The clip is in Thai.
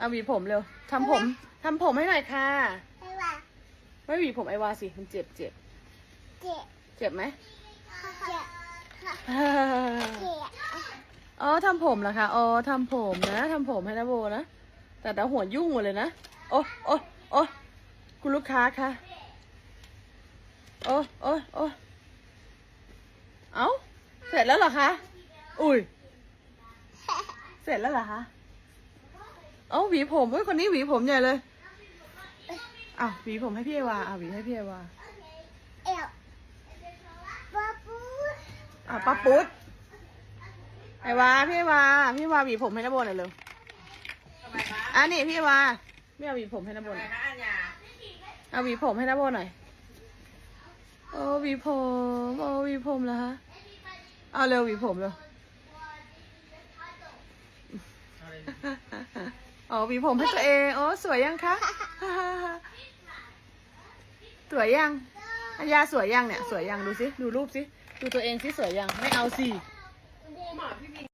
เอาหวีผมเร็วทำผมทำผมให้หน่อยค่ะ ไม่ว่าไม่หวีผมไอวาสิ มันเจ็บเจ็บเจ็บเจ็บไหม เจ็บเจ็บอ๋อทำผมเหรอคะ อ๋อทำผมนะทำผมให้นะโบนะ แต่แต่หัวยุ่งหมดเลยนะ โอ้โอ้โอ้คุณลูกค้าคะ โอ้โอ้โอ้เอ้า เสร็จแล้วเหรอคะ อุ้ย เสร็จแล้วเหรอคะ เอ้าหวีผมเว้ยคนนี้หวีผมใหญ่เลยอ้าวหวีผมให้พี่เอวาอ้าวหวีให้พี่เอวาเอวปะปูอะป้าปุ๊ดไอวาพี่วาพี่วาหวีผมให้น้าโบหน่อยเร็วทำไมคะอะนี่พี่วาไม่เอาหวีผมให้น้าโบทำหไมน่อยคะอัญญาเอาหวีผมให้น้าโบหน่อยโอ้หวีผมโอ้หวีผมเหรอฮะเอาเร็วหวีผมเร็ว อ๋อหวีผมให้ตัวเองโอ้สวยยังคะสวยยังอาญาสวยยังเนี่ย สวยยังดูสิ ดูรูปสิ ดูตัวเองสิสวยยัง ไม่เอาสิ